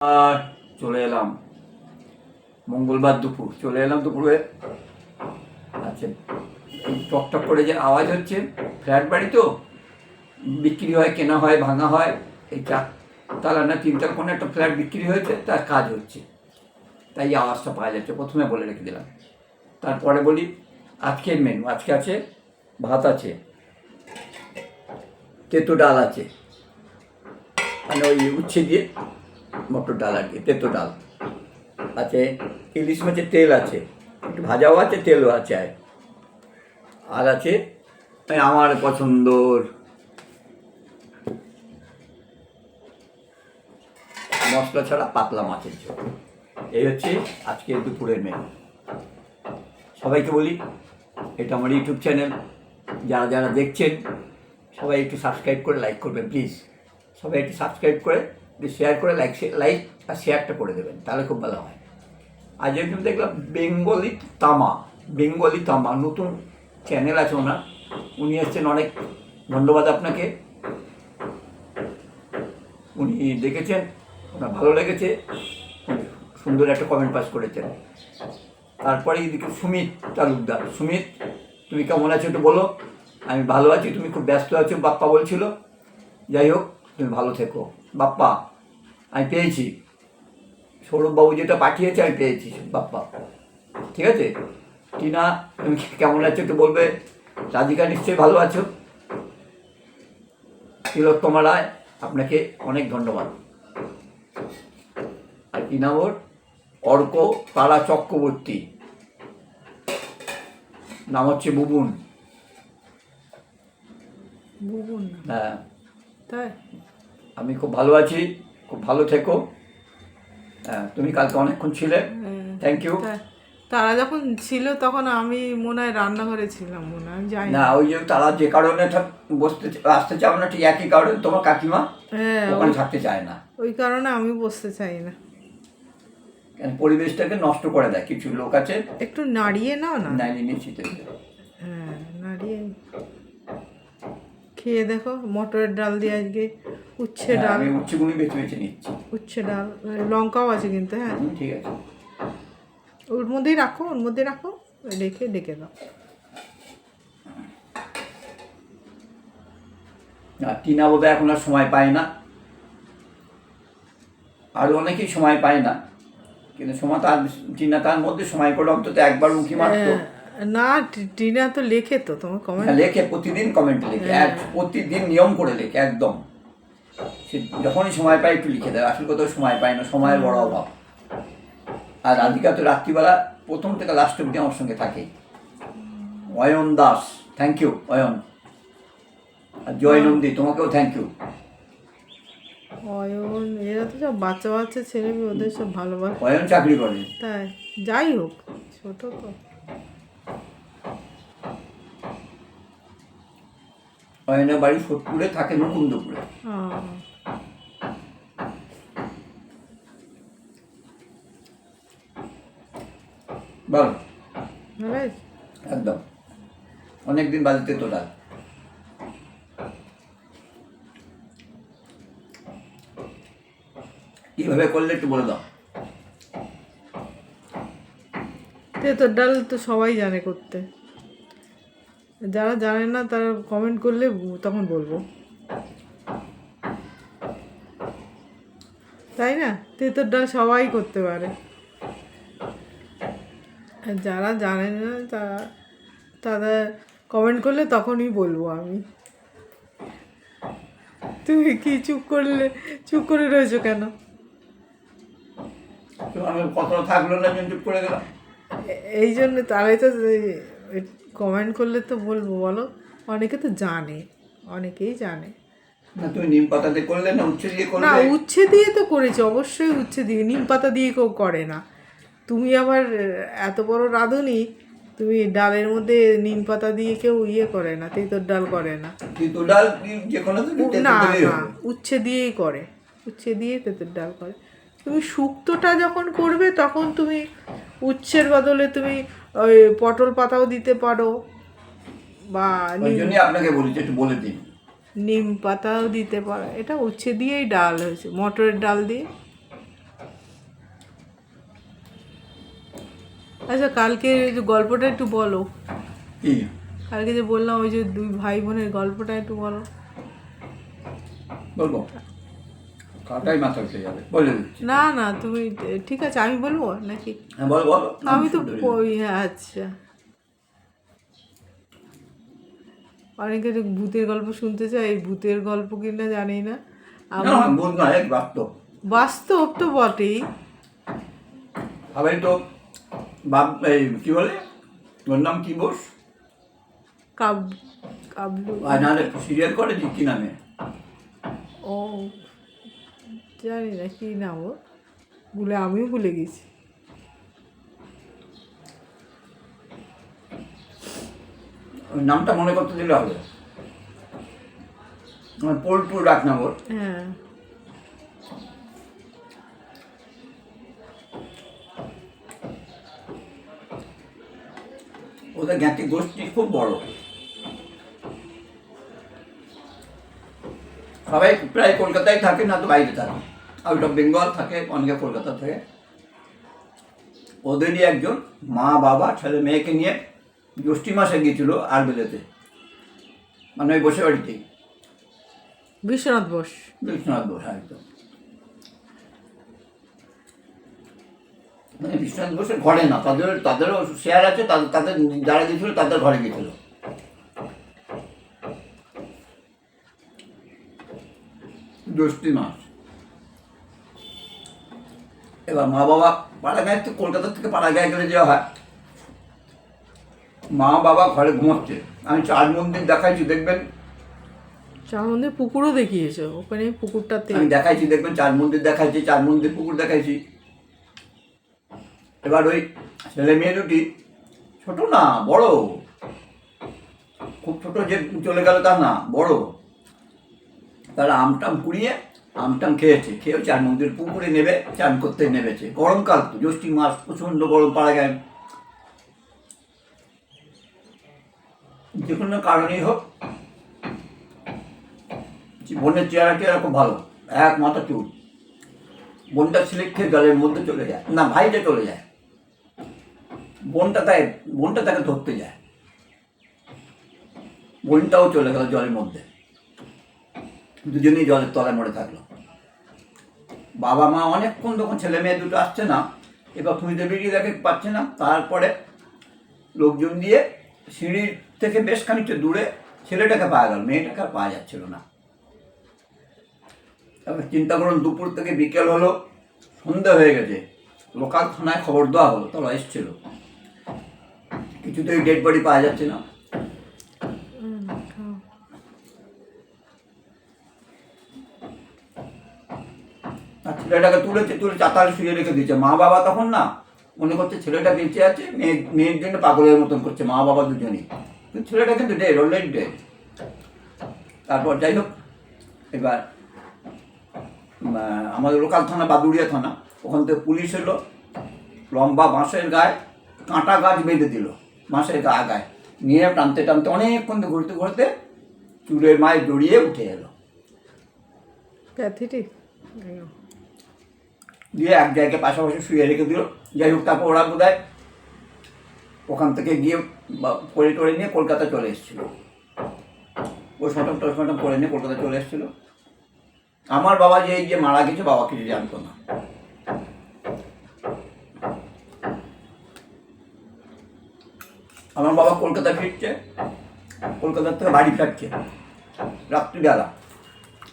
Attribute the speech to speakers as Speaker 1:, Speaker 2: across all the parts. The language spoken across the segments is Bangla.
Speaker 1: আর চলে এলাম। মঙ্গলবার দুপুর। চলে এলাম দুপুরে আচ্ছা টকটক করে যে আওয়াজ হচ্ছে, ফ্ল্যাট বাড়ি তো? বিক্রি হয়, কেনা হয়, ভাঙা হয়, এই চার না তিনটার কোনো একটা ফ্ল্যাট বিক্রি হয়েছে, তার কাজ হচ্ছে। তাই আওয়াজটা পাওয়া যাচ্ছে। প্রথমে বলে রেখে দিলাম। তারপরে বলি আজকের মেনু আজকে আছে ভাত আছে, তেতো ডাল আছে। মানে ওই উচ্ছে দিয়ে মটর ডাল আর কি, তেতো ডাল। আছে, ইলিশ মাছের তেল আছে, একটু ভাজাও আছে, তেলও আছে আর আছে আমার পছন্দর মশলা ছাড়া পাতলা মাছের ঝোল। এই হচ্ছে আজকে দুপুরের মেনু সবাইকে বলি, এটা আমার ইউটিউব চ্যানেল যারা যারা দেখছেন, সবাই একটু সাবস্ক্রাইব করে লাইক করবেন প্লিজ সবাই একটু সাবস্ক্রাইব করে শেয়ার করে লাইক লাইক আর শেয়ারটা করে দেবেন, তাহলে খুব ভালো হয়। আর একদম দেখলাম বেঙ্গলি তামা বেঙ্গলি তামা নতুন চ্যানেল আছে ওনার। উনি এসছেন অনেক, ধন্যবাদ আপনাকে। উনি দেখেছেন, ওনার ভালো লেগেছে সুন্দর একটা কমেন্ট পাস করেছেন। তারপরে এদিকে সুমিত তালুকদার। সুমিত, তুমি কেমন আছো একটু বলো। আমি ভালো আছি, তুমি খুব ব্যস্ত আছো, বাপ্পা বলছিল। যাই হোক, তুমি ভালো থেকো। বাপ্পা আমি পেয়েছি। সৌরভবাবু যেটা পাঠিয়েছে আমি পেয়েছি। বাপ্পা। ঠিক আছে? টিনা তুমি কেমন আছো একটু বলবে? রাধিকা নিশ্চয়ই ভালো আছো? তিলোত্তমা রায় আপনাকে অনেক ধন্যবাদ। আর কি নাম ওর? অর্ক তারা চক্রবর্তী। নাম হচ্ছে বুবুন।
Speaker 2: বুবুন
Speaker 1: হ্যাঁ।
Speaker 2: তাই?
Speaker 1: আমি খুব ভালো আছি। খুব ভালো থেকো। হ্যাঁ তুমি কালকে অনেকক্ষণ ছিলে। Thank you.
Speaker 2: তারা যখন ছিল তখন আমি মনে হয় রান্নাঘরে ছিলাম মনে হয় যাই
Speaker 1: না ওই যে তারা যে কারণে বসতে আসতে চাও না ঠিক একই কারণে তোমার কাকিমা
Speaker 2: হ্যাঁ
Speaker 1: ওখানে থাকতে চায় না।
Speaker 2: ওই কারণে আমি বসতে চাই না।
Speaker 1: কেন পরিবেশটাকে নষ্ট করে দেয় কিছু লোক আছে
Speaker 2: একটু নাড়িয়ে নাও না।
Speaker 1: নাইনি নিশ্চিত
Speaker 2: হ্যাঁ নাড়িয়ে খেয়ে দেখো মটরের ডাল দিয়ে আজকে উচ্ছে ডাল।
Speaker 1: হ্যাঁ, আমি উচ্চগুলি বেছে বেছে নিচ্ছি।
Speaker 2: উচ্ছে ডাল লঙ্কাও আছে কিন্তু হ্যাঁ।
Speaker 1: ঠিক আছে।
Speaker 2: ওর মধ্যেই রাখো ওর মধ্যে রাখো রেখে ডেকে দাও।
Speaker 1: আর টিনা বোধহয় এখন আর সময় পায় না। আরও অনেকেই সময় পায় না। কিন্তু সময় তার টিনা তার মধ্যে সময় করে অন্তত একবার উঁকি মারতো।
Speaker 2: হ্যাঁ, না টিনা তো লেখে তো তোমার কমেন্ট
Speaker 1: হ্যাঁ, লেখে প্রতিদিন কমেন্ট লেখে এক প্রতিদিন নিয়ম করে লেখে একদম। সে যখনই সময় পায় একটু লিখে দেয় আসল কোথাও সময় পায় না সময়ের বড় অভাব। আর রাধিকা তো রাত্রিবেলা প্রথম থেকে লাস্ট অব্দি আমার সঙ্গে থাকে। Ayan Das thank you Ayan. আর জয় নন্দী তোমাকেও থ্যাংক ইউ
Speaker 2: অয়ন এরা তো সব বাচ্চা বাচ্চা ছেলে মেয়ে, ওদের সব ভালোবাসে।
Speaker 1: অয়ন চাকরি করে।
Speaker 2: তাই যাই হোক ছোট তো।
Speaker 1: অয়নের বাড়ি সোদপুরে থাকে মুকুন্দপুরে বল। একদম। অনেকদিন বাড়িতে তোলা কীভাবে করলে একটু বলে দাও।
Speaker 2: তেঁতুর ডাল তো সবাই জানে করতে। যারা জানে না তারা কমেন্ট করলে তখন বলব। তাই না? তেঁতুর ডাল সবাই করতে পারে। আর যারা জানে না তারা তারা কমেন্ট করলে তখনই বলব আমি। তুমি কি চুপ করলে চুপ করে রয়েছো কেন?
Speaker 1: আমি কথা থাকল না চুপ করে গেলাম।
Speaker 2: এই জন্য তারাই তো কমেন্ট করলে তো বলব বলো? অনেকে তো জানে অনেকেই জানে।
Speaker 1: না তুমি নিম পাতাতে করলে না উচ্ছে দিয়ে
Speaker 2: না উচ্ছে দিয়ে তো করেছি অবশ্যই উচ্ছে দিয়ে নিম পাতা দিয়ে কেউ করে না। তুমি আবার এত বড় রাঁধুনি তুমি ডালের মধ্যে নিম পাতা দিয়ে কেউ ইয়ে করে না তেঁতর ডাল করে না।
Speaker 1: কিন্তু ডাল যে কোনো
Speaker 2: না না উচ্ছে দিয়েই করে উচ্ছে দিয়ে তেঁতুর ডাল করে। তুমি শুক্তোটা যখন করবে তখন তুমি উচ্ছের বদলে তুমি ওই পটল পাতাও দিতে পারো বা
Speaker 1: আপনাকে বলি একটু বলে দিন।
Speaker 2: নিম পাতাও দিতে পারো। এটা উচ্ছে দিয়েই ডাল হয়েছে মটরের ডাল দিয়ে। আচ্ছা কালকে যে গল্পটা একটু বলো। কালকে যে বললাম ওই যে দুই ভাই বোনের গল্পটা একটু বলো।
Speaker 1: বলব। কাটাই মাথা উঠে যাবে। বলে
Speaker 2: না। না তুমি ঠিক আছে আমি বলব নাকি?
Speaker 1: হ্যাঁ বলো বলো।
Speaker 2: আমি তো ওই আচ্ছা। অনেকে ভূতের গল্প শুনতে চায় এই ভূতের গল্প কিনা জানি না।
Speaker 1: বাস্তব।
Speaker 2: বাস্তব তো বটেই।
Speaker 1: তো বাপ এই কি বলে? ওর নাম কি বোস?
Speaker 2: কাব কাবলু।
Speaker 1: আর নাহলে সিরিয়াল করে কি নামে?
Speaker 2: ও জানি না কি নাম ওর। ভুলে আমিও ভুলে গেছি।
Speaker 1: নামটা মনে করতে দিলে হবে। আমার পল্টু ডাক নাম ওর।
Speaker 2: হ্যাঁ।
Speaker 1: ওদের জ্ঞাতি গোষ্ঠী খুব বড়। সবাই প্রায় কলকাতায় থাকে না তো বাইরে থাকে। আউট অফ বেঙ্গল থাকে অনেকে কলকাতা থাকে। ওদেরই একজন মা বাবা ছেলে মেয়েকে নিয়ে জ্যৈষ্ঠী মাসে গিয়েছিল আরবেলেতে। মানে ওই বসে বাড়িতেই।
Speaker 2: বিশ্বনাথ বোস।
Speaker 1: বিশ্বনাথ বোস একদম। মানে বিশ্বনাথ বসে ঘরে না তাদের তাদেরও শেয়ার আছে তাদের তাদের যারা গেছিল তাদের ঘরে গিয়েছিল। জ্যৈষ্ঠী মাস। এবার মা বাবা পাড়া গায়ে তো কলকাতা থেকে পাড়া গায়ে গেলে যাওয়া হয়। মা বাবা ঘরে ঘুমাচ্ছে। আমি চার মন্দির দেখাইছি দেখবেন?
Speaker 2: চার মন্দির পুকুরও দেখিয়েছে ওখানে পুকুরটাতে।
Speaker 1: আমি দেখাইছি দেখবেন? চার মন্দির দেখাইছি চার মন্দির পুকুর দেখাইছি। এবার ওই ছেলে মেয়ে দুটি ছোট না বড়। খুব ছোট যে চলে গেল তা না বড়। তারা আমটাম কুড়িয়ে আমটাম খেয়েছে, খেয়েও চার মন্দির পুকুরে নেবে, চান করতে নেমেছে। গরমকাল তো, জ্যৈষ্ঠী মাস, প্রচণ্ড গরম পাড়া গায়ে। যে কোনো কারণেই হোক বোনের চেহারা খুব ভালো, এক মাথা চুল। বোনটা সিলেক্ট খেয়ে জলের মধ্যে চলে যায়। না, ভাইটা চলে যায়। বোনটা তাই, বোনটা তাকে ধরতে যায়। বোনটাও চলে গেল জলের মধ্যে। দুজনেই জলের তলায় মরে থাকল। বাবা মা অনেকক্ষণ তখন ছেলে মেয়ে দুটো আসছে না, এবার খুঁজতে বেরিয়ে দেখে পাচ্ছে না। তারপরে লোকজন দিয়ে সিঁড়ির থেকে বেশ খানিকটা দূরে ছেলেটাকে পাওয়া গেল, মেয়েটাকে আর পাওয়া যাচ্ছিল না। তারপর চিন্তা করুন, দুপুর থেকে বিকেল হলো সন্ধ্যা হয়ে গেছে। লোকাল থানায় খবর দেওয়া হলো তারা এসছিল। কিছুতেই ডেড বডি পাওয়া যাচ্ছে না আর ছেলেটাকে তুলেছে তুলে চাতালে শুয়ে রেখে দিয়েছে। মা বাবা তখন না মনে করছে ছেলেটা বেঁচে আছে মেয়ে মেয়ের জন্য পাগলের মতন করছে মা বাবা দুজনেই। কিন্তু ছেলেটা কিন্তু ডেড অলরেডি ডেড তারপর যাই হোক এবার আমাদের লোকাল থানা বাদুড়িয়া থানা ওখান থেকে পুলিশ এলো লম্বা বাঁশের গায়ে কাঁটা গাছ বেঁধে দিল বাঁশের গা গায়ে। নিয়ে টানতে টানতে অনেকক্ষণ ধরে ঘুরতে ঘুরতে চুলের মায় জড়িয়ে উঠে এলো। দিয়ে এক জায়গায় পাশাপাশি শুয়ে রেখে দিল। যাই হোক, তারপর ওরা বোধ ওখান থেকে গিয়ে করে টরে নিয়ে কলকাতা চলে এসেছিল। পোস্টমর্টম টোস্টমর্টম করে নিয়ে কলকাতা চলে এসেছিল। আমার বাবা যে যে মারা গেছে, বাবা কিছু জানতো না। আমার বাবা কলকাতা ফিরছে, কলকাতার থেকে বাড়ি ফিরছে। রাত্রিবেলা।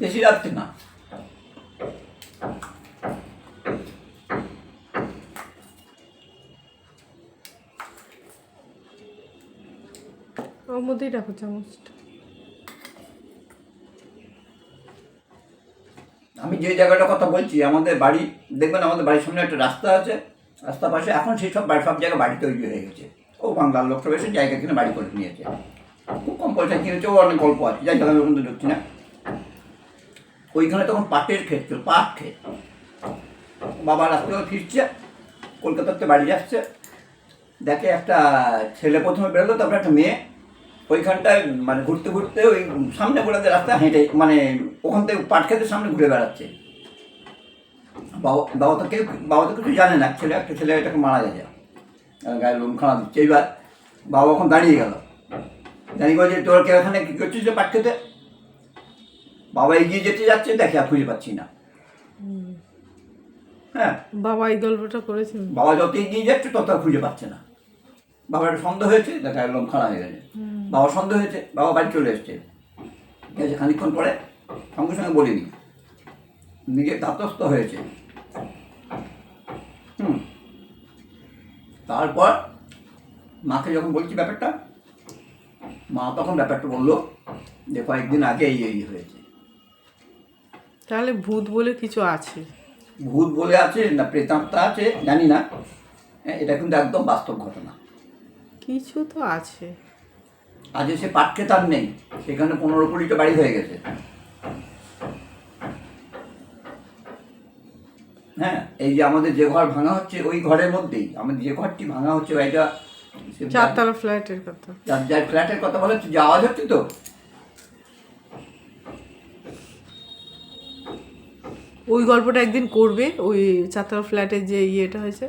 Speaker 1: বেশি রাত্রি না
Speaker 2: ওর মধ্যেই রাখো চামচটা।
Speaker 1: আমি যে জায়গাটার কথা বলছি, আমাদের বাড়ি, দেখবেন আমাদের বাড়ির সামনে একটা রাস্তা আছে, রাস্তার পাশে এখন সেই সব বাড়ি সব জায়গায় বাড়ি তৈরি হয়ে গেছে। ও বাংলার লোক সব এসে জায়গা কিনে বাড়ি করে নিয়েছে। খুব কম পয়সা কিনেছে ও অনেক গল্প আছে। যাই আমি ওখানে ঢুকছি না। ওইখানে তখন পাটের ক্ষেত ছিল, পাট ক্ষেত। বাবা রাস্তায় ফিরছে, কলকাতাতে বাড়ি যাচ্ছে দেখে একটা ছেলে প্রথমে বেরোলো, তারপরে একটা মেয়ে। ওইখানটায় মানে ঘুরতে ঘুরতে ওই সামনে বেড়াতে রাস্তা হেঁটে মানে ওখান থেকে পাট খেতের সামনে ঘুরে বেড়াচ্ছে। বাবা বাবা তো কেউ বাবা তো কিছু জানে না। ছেলে একটা ছেলে এটাকে মারা গেছে। গায়ে লোম খাওয়া দিচ্ছে। এইবার বাবা ওখানে দাঁড়িয়ে গেল। দাঁড়িয়ে বলছে তোর কে এখানে কী করছিস রে পাট খেতে? বাবা এগিয়ে যেতে যাচ্ছে দেখে আর খুঁজে পাচ্ছি না। হ্যাঁ।
Speaker 2: বাবা এই গল্পটা করেছেন।
Speaker 1: বাবা যত এগিয়ে যাচ্ছে তত আর খুঁজে পাচ্ছে না। বাবার একটা সন্দেহ হয়েছে দেখা একদম খারাপ হয়ে গেছে। বাবা সন্দেহ হয়েছে বাবা বাড়ি চলে এসছে। ঠিক আছে খানিক্ষণ পরে সঙ্গে সঙ্গে বলিনি। নিজে তাতস্থ হয়েছে। হুম। তারপর মাকে যখন বলছি ব্যাপারটা মা তখন ব্যাপারটা বলল যে কয়েকদিন আগে এই এই হয়েছে।
Speaker 2: তাহলে ভূত বলে কিছু আছে?
Speaker 1: ভূত বলে আছে না প্রেতাত্মা আছে জানি না। হ্যাঁ, এটা কিন্তু একদম বাস্তব ঘটনা।
Speaker 2: কিছু তো আছে।
Speaker 1: আজ সে পাটকে তার নেই সেখানে পনেরো কুড়িটা বাড়ি হয়ে গেছে। হ্যাঁ এই যে আমাদের যে ঘর ভাঙা হচ্ছে ওই ঘরের মধ্যেই আমাদের যে ঘরটি ভাঙা হচ্ছে এটা
Speaker 2: চারতলা ফ্ল্যাটের কথা।
Speaker 1: যার যার ফ্ল্যাটের কথা বলে যে আওয়াজ হচ্ছে তো?
Speaker 2: ওই গল্পটা একদিন করবে ওই চারতলা ফ্ল্যাটের যে ইয়েটা হয়েছে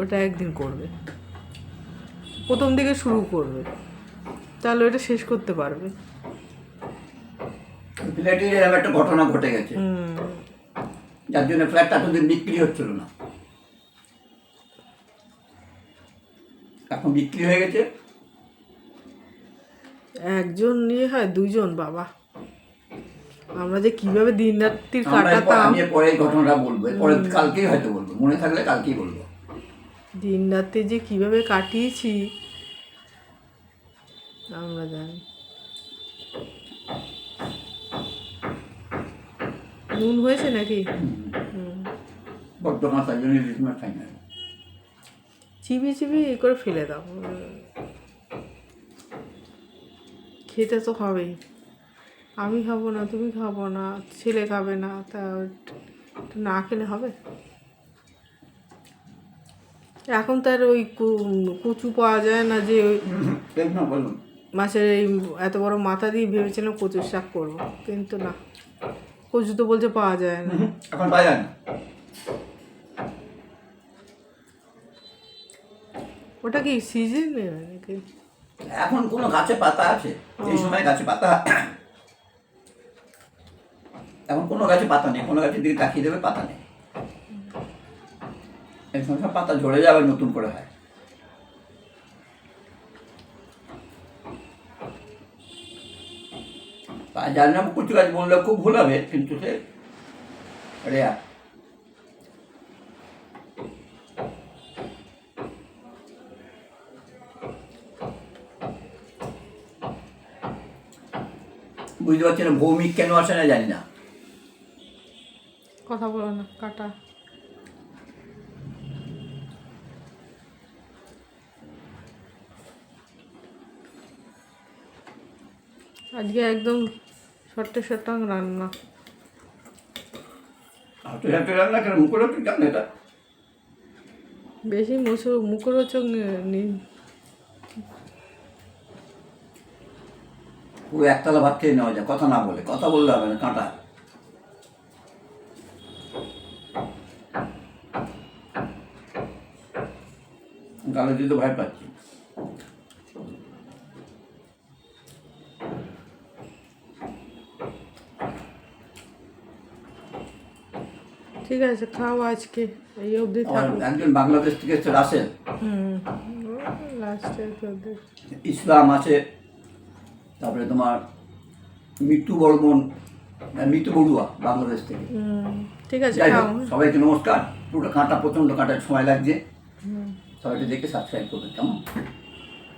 Speaker 2: ওটা একদিন করবে। প্রথম দিকে শুরু করবে। তাহলে ওটা শেষ করতে পারবে।
Speaker 1: ফ্ল্যাটের এরকম একটা ঘটনা ঘটে গেছে। যার জন্য ফ্ল্যাটটা এতদিন বিক্রি হচ্ছিল না। এখন বিক্রি হয়ে গেছে।
Speaker 2: একজন নিয়ে হয় দুইজন বাবা। আমরা যে কীভাবে দিন
Speaker 1: এরপর-
Speaker 2: কাটাতাম।
Speaker 1: পরে ঘটনাটা বলব। পরে কালকেই হয়তো বলব। মনে থাকলে কালকেই বলব।
Speaker 2: দিন রাত্রি যে কীভাবে কাটিয়েছি আমরা জানি। নুন হয়েছে নাকি? চিবি চিবি এ করে ফেলে দাও। খেতে তো হবেই। আমি খাব না তুমি খাব না ছেলে খাবে না তা না খেলে হবে? এখন তার ওই কচু পাওয়া যায় না যে ওই মাছের এই এত বড় মাথা দিয়ে ভেবেছিলাম কচুর শাক করব কিন্তু না। কচু তো বলছে পাওয়া যায় না।
Speaker 1: এখন পাওয়া যায় না।
Speaker 2: ওটা কি সিজন নাকি?
Speaker 1: এখন কোনো গাছে পাতা আছে এই সময় গাছে পাতা। এখন কোনো গাছে পাতা নেই কোনো গাছের দিকে তাকিয়ে দেবে পাতা নেই। এই সব পাতা ঝরে যাবে, নতুন করে হয়। তা জানি না, কুচু গাছ বললে খুব ভুল হবে, কিন্তু সে রেয়ার বুঝতে পারছি না ভৌমিক কেন আসে না জানি না।
Speaker 2: কথা বলো না, কাটা। আজকে একদম শর্টে শর্টাং রান্না।
Speaker 1: রান্না কেন জান এটা?
Speaker 2: বেশি মুসু মুখরোচক নেই
Speaker 1: পুরো একতলা ভাত খেয়ে নেওয়া যায় কথা না বলে কথা বললে হবে না কাঁটা। গালে দিতে ভয় পাচ্ছি।
Speaker 2: ঠিক আছে খাও আজকে এই অবধি
Speaker 1: একজন বাংলাদেশ থেকে এসছে রাসেল।
Speaker 2: হুম লাস্টে অবধি
Speaker 1: ইসলাম আছে তারপরে তোমার মৃত্যু বর্মন মৃত্যু বড়ুয়া বাংলাদেশ থেকে।
Speaker 2: ঠিক আছে
Speaker 1: সবাইকে নমস্কার। পুরো কাঁটা প্রচণ্ড কাঁটার সময় লাগছে। সবাইকে দেখে সাবস্ক্রাইব করবেন কেমন?